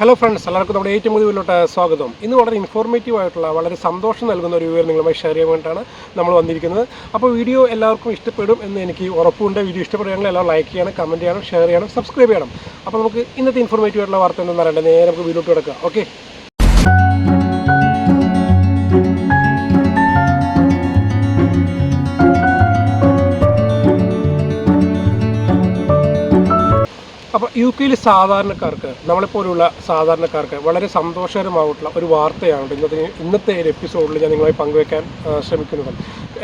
Hello friends എല്ലാവർക്കും നമ്മുടെ ഏറ്റവും പുതിയതിലോട്ട് സ്വാഗതം. ഇന്ന് വളരെ ഇൻഫോർമേറ്റീവ് ആയിട്ടുള്ള വളരെ സന്തോഷം നൽകുന്ന ഒരു വിവരം നിങ്ങളുമായി ഷെയർ ചെയ്യാൻ വേണ്ടിയിട്ടാണ് നമ്മൾ വന്നിരിക്കുന്നത്. അപ്പോൾ വീഡിയോ എല്ലാവർക്കും ഇഷ്ടപ്പെടും എന്ന് എനിക്ക് ഉറപ്പുണ്ട്. വീഡിയോ ഇഷ്ടപ്പെടുകയാണെങ്കിൽ എല്ലാവരും ലൈക്ക് ചെയ്യണം കമന്റ് ചെയ്യണം ഷെയർ ചെയ്യണം സബ്സ്ക്രൈബ് ചെയ്യണം. അപ്പോൾ നമുക്ക് ഇന്നത്തെ ഇൻഫോർമേറ്റീവ് ആയിട്ടുള്ള വാർത്ത എന്താണെന്ന് അറിയണ്ടേ. നേരെ നമുക്ക് വീഡിയോട്ട് കിടക്കാം. ഓക്കെ യു കെയിൽ സാധാരണക്കാർക്ക് നമ്മളെപ്പോലുള്ള സാധാരണക്കാർക്ക് വളരെ സന്തോഷകരമായിട്ടുള്ള ഒരു വാർത്തയാണ് ഇന്നത്തെ ഇന്നത്തെ ഒരു എപ്പിസോഡിൽ ഞാൻ നിങ്ങളുമായി പങ്കുവയ്ക്കാൻ ശ്രമിക്കുന്നത്.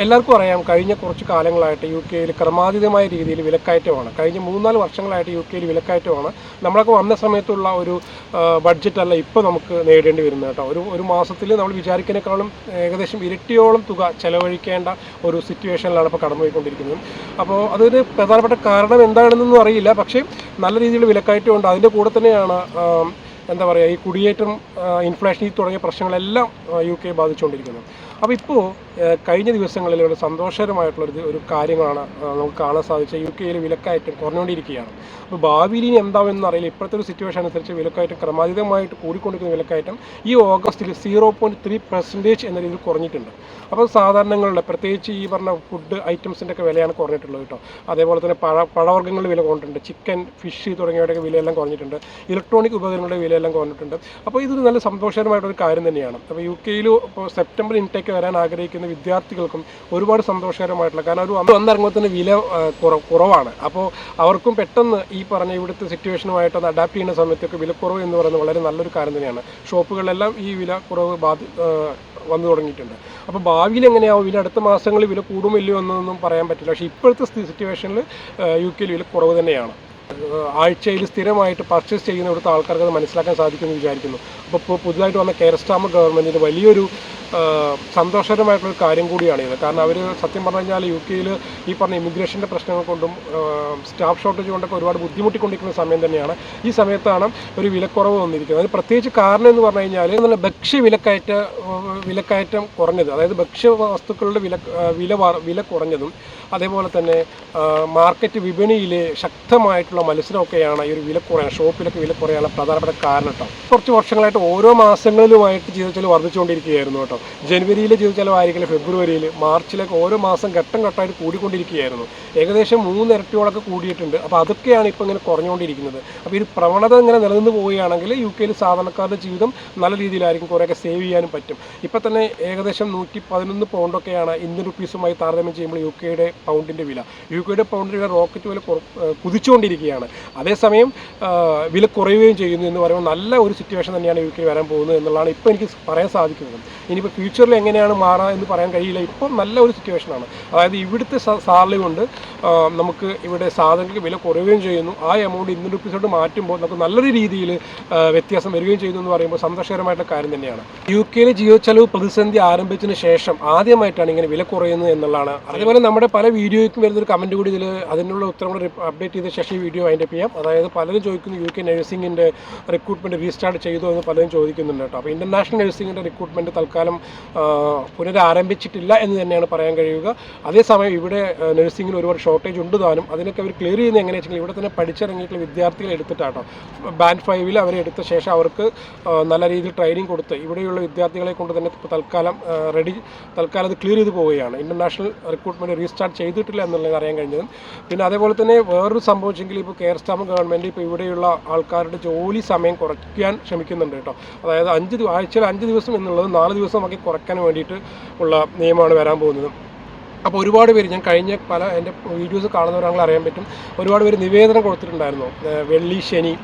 എല്ലാവർക്കും അറിയാം കഴിഞ്ഞ കുറച്ച് കാലങ്ങളായിട്ട് യു കെയിൽ ക്രമാതീതമായ രീതിയിൽ വിലക്കയറ്റമാണ്. കഴിഞ്ഞ മൂന്നാൽ വർഷങ്ങളായിട്ട് യു കെയിൽ വിലക്കയറ്റമാണ്. നമ്മളൊക്കെ വന്ന സമയത്തുള്ള ഒരു ബഡ്ജറ്റല്ല ഇപ്പോൾ നമുക്ക് നേടേണ്ടി വരുന്നത് കേട്ടോ. ഒരു ഒരു മാസത്തിൽ നമ്മൾ വിചാരിക്കുന്നതിനേക്കാളും ഏകദേശം ഇരട്ടിയോളം തുക ചെലവഴിക്കേണ്ട ഒരു സിറ്റുവേഷനിലാണ് ഇപ്പോൾ കടന്നുപോയിക്കൊണ്ടിരിക്കുന്നത്. അപ്പോൾ അതൊരു പ്രധാനപ്പെട്ട കാരണം എന്താണെന്നൊന്നും അറിയില്ല. പക്ഷേ നല്ല രീതിയിൽ വിലക്കയറ്റമുണ്ട് അതിന്റെ കൂടെ തന്നെയാണ് എന്താ പറയുക ഈ കുടിയേറ്റം ഇൻഫ്ലേഷൻ തുടങ്ങിയ പ്രശ്നങ്ങളെല്ലാം യു കെ ബാധിച്ചുകൊണ്ടിരിക്കുന്നത്. അപ്പോൾ ഇപ്പോൾ കഴിഞ്ഞ ദിവസങ്ങളിൽ ഒരു സന്തോഷകരമായിട്ടുള്ളൊരു ഒരു കാര്യങ്ങളാണ് നമുക്ക് കാണാൻ സാധിച്ചത്. യു കെയിൽ വിലക്കയറ്റം കുറഞ്ഞുകൊണ്ടിരിക്കുകയാണ്. അപ്പോൾ ഭാവിയിൽ ഇനി എന്താവെന്ന് അറിയില്ല. ഇപ്പോഴത്തെ ഒരു സിറ്റുവേഷൻ അനുസരിച്ച് വിലക്കയറ്റം ക്രമാതീതമായിട്ട് കൂടിക്കൊണ്ടിരിക്കുന്ന വിലക്കയറ്റം ഈ ഓഗസ്റ്റിൽ സീറോ പോയിന്റ് ത്രീ പെർസെന്റേജ് എന്ന രീതിയിൽ കുറഞ്ഞിട്ടുണ്ട്. അപ്പോൾ സാധാരണങ്ങളുടെ പ്രത്യേകിച്ച് ഈ പറഞ്ഞ ഫുഡ് ഐറ്റംസിന്റെ ഒക്കെ വിലയാണ് കുറഞ്ഞിട്ടുള്ളത് കേട്ടോ. അതേപോലെ തന്നെ പഴ പഴവർഗങ്ങളുടെ വില കുറഞ്ഞിട്ടുണ്ട്. ചിക്കൻ ഫിഷ് തുടങ്ങിയവയുടെ വിലയെല്ലാം കുറഞ്ഞിട്ടുണ്ട്. ഇലക്ട്രോണിക് ഉപകരണങ്ങളുടെ വിലയെല്ലാം കുറഞ്ഞിട്ടുണ്ട്. അപ്പോൾ ഇതൊരു നല്ല സന്തോഷകരമായിട്ടൊരു കാര്യം തന്നെയാണ്. അപ്പോൾ യു കെയിൽ ഇപ്പോൾ സെപ്റ്റംബർ ഇൻടേക്ക് വരാൻ ആഗ്രഹിക്കുന്ന വിദ്യാർത്ഥികൾക്കും ഒരുപാട് സന്തോഷകരമായിട്ടുള്ള കാരണം ഒരു വന്നിറങ്ങുമ്പോൾ വില കുറവാണ്. അപ്പോൾ അവർക്കും പെട്ടെന്ന് ഈ പറഞ്ഞ ഇവിടുത്തെ സിറ്റുവേഷനുമായിട്ടൊന്ന് അഡാപ്റ്റ് ചെയ്യുന്ന സമയത്തൊക്കെ വിലക്കുറവ് എന്ന് പറയുന്നത് വളരെ നല്ലൊരു കാര്യം തന്നെയാണ്. ഷോപ്പുകളിലെല്ലാം ഈ വില കുറവ് ബാധി വന്നു തുടങ്ങിയിട്ടുണ്ട്. അപ്പോൾ ഭാവിയിൽ എങ്ങനെയാവും? വില അടുത്ത മാസങ്ങളിൽ വില കൂടുമില്ലയോ എന്നൊന്നും പറയാൻ പറ്റില്ല. പക്ഷേ ഇപ്പോഴത്തെ സിറ്റുവേഷനിൽ യു കെയിൽ വില കുറവ് തന്നെയാണ്. ആഴ്ചയിൽ സ്ഥിരമായിട്ട് പർച്ചേസ് ചെയ്യുന്ന ഇവിടുത്തെ ആൾക്കാർക്ക് അത് മനസ്സിലാക്കാൻ സാധിക്കുമെന്ന് വിചാരിക്കുന്നു. അപ്പോൾ പുതുതായിട്ട് വന്ന കെയർ സ്റ്റാമ്പ് ഗവൺമെന്റിന് വലിയൊരു സന്തോഷകരമായിട്ടുള്ളൊരു കാര്യം കൂടിയാണ് ഇത്. കാരണം അവർ സത്യം പറഞ്ഞു കഴിഞ്ഞാൽ യു കെയിൽ ഈ പറഞ്ഞ ഇമിഗ്രേഷന്റെ പ്രശ്നങ്ങൾ കൊണ്ടും സ്റ്റാഫ് ഷോർട്ടേജ് കൊണ്ടൊക്കെ ഒരുപാട് ബുദ്ധിമുട്ടിക്കൊണ്ടിരിക്കുന്ന സമയം തന്നെയാണ്. ഈ സമയത്താണ് ഒരു വിലക്കുറവ് വന്നിരിക്കുന്നത്. അതിന് പ്രത്യേകിച്ച് കാരണം എന്ന് പറഞ്ഞു കഴിഞ്ഞാൽ നല്ല ഭക്ഷ്യ വിലക്കയറ്റ വിലക്കയറ്റം കുറഞ്ഞത്. അതായത് ഭക്ഷ്യ വസ്തുക്കളുടെ വില വില വില കുറഞ്ഞതും അതേപോലെ തന്നെ മാർക്കറ്റ് വിപണിയിലെ ശക്തമായിട്ടുള്ള മത്സരമൊക്കെയാണ് ഈ ഒരു വില കുറയാൻ ഷോപ്പിലൊക്കെ വില കുറയാനുള്ള പ്രധാനപ്പെട്ട കാരണം കേട്ടോ കുറച്ച് വർഷങ്ങളായിട്ട് ഓരോ മാസങ്ങളിലുമായിട്ട് ജീവിതത്തിൽ വർദ്ധിച്ചുകൊണ്ടിരിക്കുകയായിരുന്നു കേട്ടോ. ജനുവരിയിലെ ജീവിതച്ചെലവായിരിക്കില്ല ഫെബ്രുവരിയിൽ മാർച്ചിലൊക്കെ ഓരോ മാസം ഘട്ടം ഘട്ടമായിട്ട് കൂടിക്കൊണ്ടിരിക്കുകയായിരുന്നു. ഏകദേശം മൂന്നിരട്ടിയോളൊക്കെ കൂടിയിട്ടുണ്ട്. അപ്പോൾ അതൊക്കെയാണ് ഇപ്പോൾ ഇങ്ങനെ കുറഞ്ഞുകൊണ്ടിരിക്കുന്നത്. അപ്പോൾ ഈ പ്രവണത ഇങ്ങനെ നിലനിന്ന് പോവുകയാണെങ്കിൽ യു കെയിൽ സാധാരണക്കാരുടെ ജീവിതം നല്ല രീതിയിലായിരിക്കും കുറേയൊക്കെ സേവ് ചെയ്യാനും പറ്റും. ഇപ്പോൾ തന്നെ ഏകദേശം നൂറ്റി പതിനൊന്ന് പൗണ്ടൊക്കെയാണ് ഇന്ത്യൻ റുപ്പീസുമായി താരതമ്യം ചെയ്യുമ്പോൾ യു കെയുടെ പൗണ്ടിന്റെ വില. യു കെയുടെ പൗണ്ടിന്റെ വില റോക്കറ്റ് വില കുതിച്ചുകൊണ്ടിരിക്കുകയാണ്. അതേസമയം വില കുറയുകയും ചെയ്യുന്നു എന്ന് പറയുമ്പോൾ നല്ല ഒരു സിറ്റുവേഷൻ തന്നെയാണ് യു കെ വരാൻ പോകുന്നത് എന്നുള്ളതാണ് ഇപ്പോൾ എനിക്ക് പറയാൻ സാധിക്കുന്നത്. ഇനിയിപ്പോൾ ഫ്യൂച്ചറിൽ എങ്ങനെയാണ് മാറുക എന്ന് പറയാൻ കഴിയില്ല. ഇപ്പം നല്ല ഒരു സിറ്റുവേഷനാണ് അതായത് ഇവിടുത്തെ സാലറി കൊണ്ട് നമുക്ക് ഇവിടെ സാധനങ്ങൾക്ക് വില കുറയുകയും ചെയ്യുന്നു. ആ എമൗണ്ട് ഇന്ത്യൻ റുപ്പീസോട് മാറ്റുമ്പോൾ നമുക്ക് നല്ലൊരു രീതിയിൽ വ്യത്യാസം വരികയും ചെയ്യുന്നു എന്ന് പറയുമ്പോൾ സന്തോഷകരമായിട്ടുള്ള കാര്യം തന്നെയാണ്. യു കെയിലെ ജിയോ ചെലവ് പ്രതിസന്ധി ആരംഭിച്ചതിന് ശേഷം ആദ്യമായിട്ടാണ് ഇങ്ങനെ വില കുറയുന്നത് എന്നുള്ളതാണ്. അതേപോലെ നമ്മുടെ പല വീഡിയോയ്ക്കും വരുന്നൊരു കമന്റ് കൂടി ഇതിൽ അതിനുള്ള ഉത്തരം കൂടെ അപ്ഡേറ്റ് ചെയ്ത ശേഷം ഈ വീഡിയോ അതിന്റെ ചെയ്യാം. അതായത് പലരും ചോദിക്കുന്നു യു കെ നഴ്സിംഗിന്റെ റിക്രൂട്ട്മെന്റ് റീസ്റ്റാർട്ട് ചെയ്തു എന്ന് പലരും ചോദിക്കുന്നുണ്ട് കേട്ടോ. അപ്പോൾ ഇന്റർനാഷണൽ നഴ്സിംഗിന്റെ റിക്രൂട്ട്മെന്റ് തൽക്കാലം ആ, പുനരാരംഭിച്ചിട്ടില്ല എന്ന് തന്നെയാണ് പറയാൻ കഴിയുക. അതേസമയം ഇവിടെ നഴ്സിംഗിൽ ഒരുപാട് ഷോർട്ടേജ് ഉണ്ട് താനും. അതിനൊക്കെ അവർ ക്ലിയർ ചെയ്യുന്നത് എങ്ങനെയാ വെച്ചാൽ ഇവിടെ തന്നെ പഠിച്ചിറങ്ങിയിട്ടുള്ള വിദ്യാർത്ഥികളെ എടുത്തിട്ടാട്ടോ. ബാൻഡ് ഫൈവിൽ അവരെ എടുത്ത ശേഷം അവർക്ക് നല്ല രീതിയിൽ ട്രെയിനിങ് കൊടുത്ത് ഇവിടെയുള്ള വിദ്യാർത്ഥികളെ കൊണ്ട് തന്നെ തൽക്കാലം റെഡി തൽക്കാലം അത് ക്ലിയർ ചെയ്ത് പോവുകയാണ്. ഇന്റർനാഷണൽ റിക്രൂട്ട്മെന്റ് റീസ്റ്റാർട്ട് ചെയ്തിട്ടില്ല എന്നുള്ളത് അറിയാൻ കഴിഞ്ഞത്. പിന്നെ അതേപോലെ തന്നെ വേറൊരു സംഭവിച്ചെങ്കിൽ ഇപ്പോൾ കെയർ സ്റ്റാഫ് ഗവൺമെന്റ് ഇപ്പോൾ ഇവിടെയുള്ള ആൾക്കാരുടെ ജോലി സമയം കുറയ്ക്കാൻ ശ്രമിക്കുന്നുണ്ട് കേട്ടോ. അതായത് അഞ്ച് ആഴ്ചയിൽ അഞ്ച് ദിവസം എന്നുള്ളത് നാല് ദിവസമാക്കി കുറയ്ക്കാൻ വേണ്ടിയിട്ട് ഉള്ള നിയമമാണ് വരാൻ പോകുന്നത്. അപ്പോൾ ഒരുപാട് പേര് ഞാൻ കഴിഞ്ഞ പല എന്റെ വീഡിയോസ് കാണുന്നവരാണെങ്കിൽ അറിയാൻ പറ്റും. ഒരുപാട് പേര് നിവേദനം കൊടുത്തിട്ടുണ്ടായിരുന്നു. വെള്ളി ശനി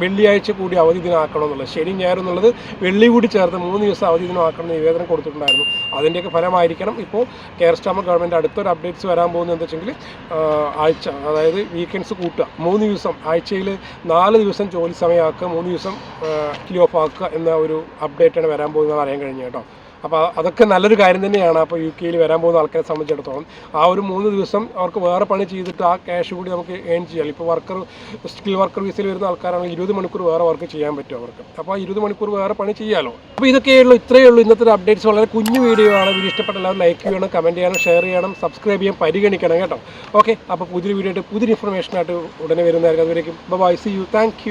വെള്ളിയാഴ്ച കൂടി അവധി ദിനം ആക്കണം എന്നുള്ളത്. ശനി ഞായർ എന്നുള്ളത് വെള്ളി കൂടി ചേർത്ത് മൂന്ന് ദിവസം അവധി ദിനം ആക്കണം എന്ന് നിവേദനം കൊടുത്തിട്ടുണ്ടായിരുന്നു. അതിന്റെയൊക്കെ ഫലമായിരിക്കണം. ഇപ്പോൾ കെയർ സ്റ്റാമ ഗവൺമെന്റ് അടുത്തൊരു അപ്ഡേറ്റ്സ് വരാൻ പോകുന്നത് എന്താ വെച്ചെങ്കിൽ ആഴ്ച അതായത് വീക്കെൻഡ്സ് കൂട്ടുക. മൂന്ന് ദിവസം ആഴ്ചയിൽ നാല് ദിവസം ജോലി സമയമാക്കുക മൂന്ന് ദിവസം കിലോ ഓഫ് ആക്കുക എന്ന ഒരു അപ്ഡേറ്റാണ് വരാൻ പോകുന്നത് അറിയാൻ കഴിഞ്ഞു കേട്ടോ. അപ്പോൾ അതൊക്കെ നല്ലൊരു കാര്യം തന്നെയാണ്. അപ്പോൾ യു കെയിൽ വരാൻ പോകുന്ന ആൾക്കാരെ സംബന്ധിച്ചിടത്തോളം ആ ഒരു മൂന്ന് ദിവസം അവർക്ക് വേറെ പണി ചെയ്തിട്ട് ആ ക്യാഷ് കൂടി നമുക്ക് ഏൺ ചെയ്യാം. ഇപ്പോൾ വർക്കർ സ്കിൽ വർക്കർ വിസയിൽ വരുന്ന ആൾക്കാരാണെങ്കിൽ ഇരുപത് മണിക്കൂർ വേറെ വർക്ക് ചെയ്യാൻ പറ്റും അവർക്ക്. അപ്പോൾ ആ ഇരുപത് മണിക്കൂർ വേറെ പണി ചെയ്യാമല്ലോ അപ്പോൾ ഇതൊക്കെയുള്ളൂ ഇത്രയേ ഉള്ളൂ ഇന്നത്തെ അപ്ഡേറ്റ്സ് വളരെ കുഞ്ഞു വീഡിയോ ആണ്. വീഡിയോ ഇഷ്ടപ്പെട്ട എല്ലാവരും ലൈക്ക് ചെയ്യണം കമന്റ് ചെയ്യണം ഷെയർ ചെയ്യണം സബ്സ്ക്രൈബ് ചെയ്യാൻ പരിഗണിക്കണം കേട്ടോ. ഓക്കെ അപ്പോൾ പുതിയൊരു വീഡിയോ ആയിട്ട് പുതിയൊരു ഇൻഫർമേഷനായിട്ട് ഉടനെ വരുന്നതായിരിക്കും. അതുവരേക്കും ബൈ സി യു താങ്ക്